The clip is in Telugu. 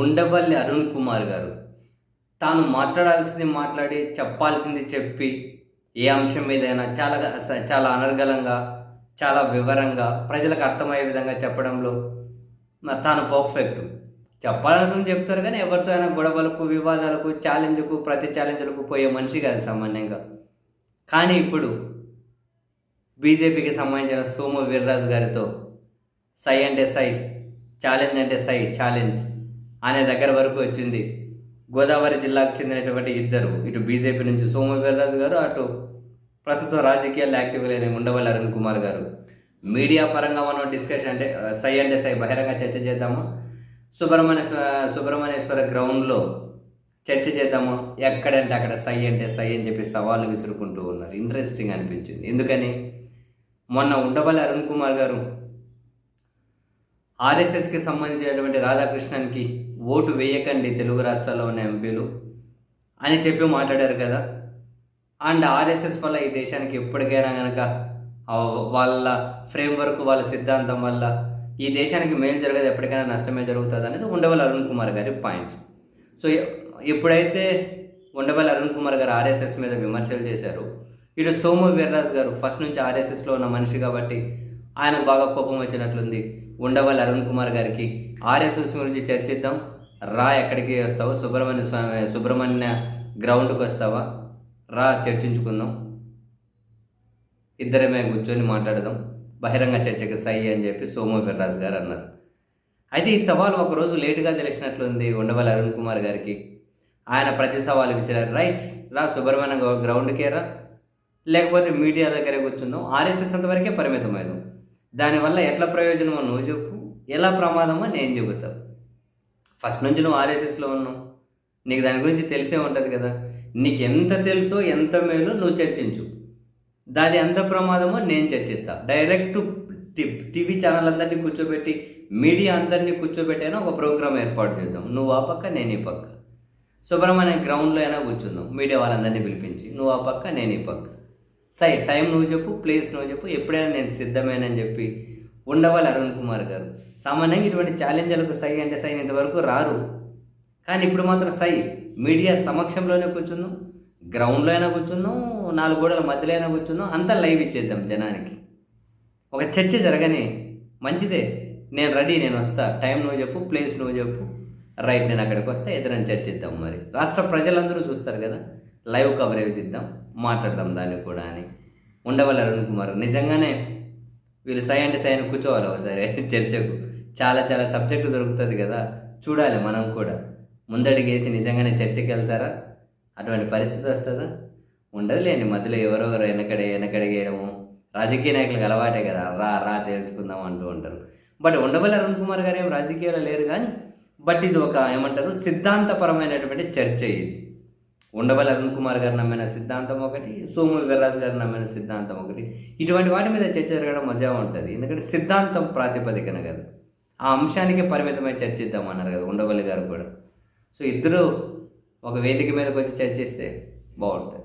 ఉండవల్లి అరుణ్ కుమార్ గారు. తాను మాట్లాడాల్సింది మాట్లాడి చెప్పాల్సింది చెప్పి ఏ అంశం మీదైనా చాలా చాలా అనర్గళంగా చాలా వివరంగా ప్రజలకు అర్థమయ్యే విధంగా చెప్పడంలో తాను పర్ఫెక్ట్. చెప్పాలనుకుని చెప్తారు కానీ ఎవరితో అయినా గొడవలకు వివాదాలకు ఛాలెంజ్కు ప్రతి ఛాలెంజ్లకు పోయే మనిషి కాదు సామాన్యంగా. కానీ ఇప్పుడు బీజేపీకి సంబంధించిన సోము వీర్రాజు గారితో సై అంటే సై ఛాలెంజ్ అంటే సై ఛాలెంజ్. అనే దగ్గర వరకు వచ్చింది. గోదావరి జిల్లాకు చెందినటువంటి ఇద్దరు ఇటు బీజేపీ నుంచి సోము వీర్రాజు గారు అటు ప్రస్తుతం రాజకీయాల్లో యాక్టివ్ లేని ఉండవల్లి అరుణ్ కుమార్ గారు. మీడియా పరంగా మనం డిస్కషన్ అంటే సై అంటే సై బహిరంగ చర్చ చేద్దాము? సుబ్రహ్మణ్యేశ్వర సుబ్రహ్మణ్యేశ్వర గ్రౌండ్లో చర్చ చేద్దాము? ఎక్కడంటే అక్కడ సై అంటే సై అని చెప్పి సవాళ్ళు విసురుకుంటూ ఉన్నారు. ఇంట్రెస్టింగ్ అనిపించింది. ఎందుకని? మొన్న ఉండవల్లి అరుణ్ కుమార్ గారు ఆర్ఎస్ఎస్కి సంబంధించినటువంటి రాధాకృష్ణన్కి ఓటు వేయకండి తెలుగు రాష్ట్రాల్లో ఉన్న ఎంపీలు అని చెప్పి మాట్లాడారు కదా. అండ్ ఆర్ఎస్ఎస్ వల్ల ఈ దేశానికి ఎప్పటికైనా కనుక వాళ్ళ ఫ్రేమ్ వర్క్ వాళ్ళ సిద్ధాంతం వల్ల ఈ దేశానికి మేలు జరగదు ఎప్పటికైనా నష్టమే జరుగుతుంది అనేది ఉండవల్లి అరుణ్ కుమార్ గారి పాయింట్. సో ఎప్పుడైతే ఉండవల్లి అరుణ్ కుమార్ గారు ఆర్ఎస్ఎస్ మీద విమర్శలు చేశారు ఇటు సోము వీర్రాజ్ గారు ఫస్ట్ నుంచి ఆర్ఎస్ఎస్లో ఉన్న మనిషి కాబట్టి ఆయనకు బాగా కోపం వచ్చినట్లుంది. ఉండవల్లి అరుణ్ కుమార్ గారికి ఆర్ఎస్ఎస్ గురించి చర్చిద్దాం. రా ఎక్కడికి వస్తావు? సుబ్రహ్మణ్య స్వామి సుబ్రహ్మణ్య గ్రౌండ్కి వస్తావా? రా చర్చించుకుందాం. ఇద్దరమే కూర్చొని మాట్లాడదాం. బహిరంగ చర్చకి సై అని చెప్పి సోము బిర్రాజ్ గారు అన్నారు. అయితే ఈ సవాల్ ఒకరోజు లేటుగా తెలిసినట్లుంది ఉండవల్లి అరుణ్ కుమార్ గారికి. ఆయన ప్రతి సవాలు విసిరారు. రైట్ రా సుబ్రహ్మణ్యం గ్రౌండ్కే రా. లేకపోతే మీడియా దగ్గర కూర్చుందాం. ఆర్ఎస్ఎస్ అంతవరకే పరిమితమైందాం. దానివల్ల ఎట్లా ప్రయోజనమో నువ్వు చెప్పు. ఎలా ప్రమాదమో నేను చెబుతావు ఫస్ట్ నుంచి నువ్వు ఆర్ఎస్ఎస్లో ఉన్నావు. నీకు దాని గురించి తెలిసే ఉంటుంది కదా. నీకు ఎంత తెలుసో ఎంత మేలో నువ్వు చర్చించు. దాని ఎంత ప్రమాదమో నేను చర్చిస్తా. డైరెక్ట్ టీవీ ఛానల్ అందరినీ కూర్చోబెట్టి మీడియా అందరినీ కూర్చోబెట్టైనా ఒక ప్రోగ్రామ్ ఏర్పాటు చేద్దాం. నువ్వు ఆ పక్క నేను ఈ పక్క. సుబ్రహ్మణ్యం గ్రౌండ్లో అయినా కూర్చుందాం. మీడియా వాళ్ళందరినీ పిలిపించి నువ్వు ఆ పక్క నేను ఈ పక్క. సై టైం నువ్వు చెప్పు ప్లేస్ నువ్వు చెప్పు ఎప్పుడైనా నేను సిద్ధమేనని చెప్పి ఉండవాలి అరుణ్ కుమార్ గారు. సామాన్యంగా ఇటువంటి ఛాలెంజ్లకు సై అంటే సై ఇంతవరకు రారు. కానీ ఇప్పుడు మాత్రం సై మీడియా సమక్షంలోనే కూర్చుందాం గ్రౌండ్లో అయినా కూర్చుందాం నాలుగు గోడల మధ్యలో అయినా కూర్చుందాం అంతా లైవ్ ఇచ్చేద్దాం జనానికి. ఒక చర్చ జరగని మంచిదే నేను రెడీ నేను వస్తా. టైం నువ్వు చెప్పు ప్లేస్ నువ్వు చెప్పు. రైట్ నేను అక్కడికి వస్తే ఇద్దరం చర్చిద్దాం మరి. రాష్ట్ర ప్రజలందరూ చూస్తారు కదా. లైవ్ కవరేజ్ ఇద్దాం మాట్లాడదాం దాన్ని కూడా అని. ఉండవల్లి అరుణ్ కుమార్ నిజంగానే వీళ్ళు సై అంటే సై అని కూర్చోవాలి ఒకసారి. చర్చకు. చాలా చాలా సబ్జెక్టు దొరుకుతుంది కదా. చూడాలి మనం కూడా. ముందడిగేసి నిజంగానే చర్చకి వెళ్తారా? అటువంటి పరిస్థితి వస్తుందా? ఉండదులేండి. మధ్యలో ఎవరెవరు వెనకడే వెనకడిగేయడము రాజకీయ నాయకులకు అలవాటే కదా. రా రా తేల్చుకుందాం అంటూ ఉంటారు. బట్ ఉండవల్లి అరుణ్ కుమార్ గారు ఏం రాజకీయాలు లేరు కానీ బట్ ఇది ఒక ఏమంటారు సిద్ధాంతపరమైనటువంటి చర్చ ఇది. ఉండవల్లి అరుణ్ కుమార్ గారు నమ్మిన సిద్ధాంతం ఒకటి సోము వీర్రాజు గారు నమ్మిన సిద్ధాంతం ఒకటి. ఇటువంటి వాటి మీద చర్చ జరగడం మజా ఉంటుంది. ఎందుకంటే సిద్ధాంతం ప్రాతిపదికన కదా. ఆ అంశానికి పరిమితమై చర్చిద్దాం అన్నారు కదా ఉండవల్లి గారు కూడా. సో ఇద్దరు ఒక వేదిక మీదకి వచ్చి చర్చిస్తే బాగుంటుంది.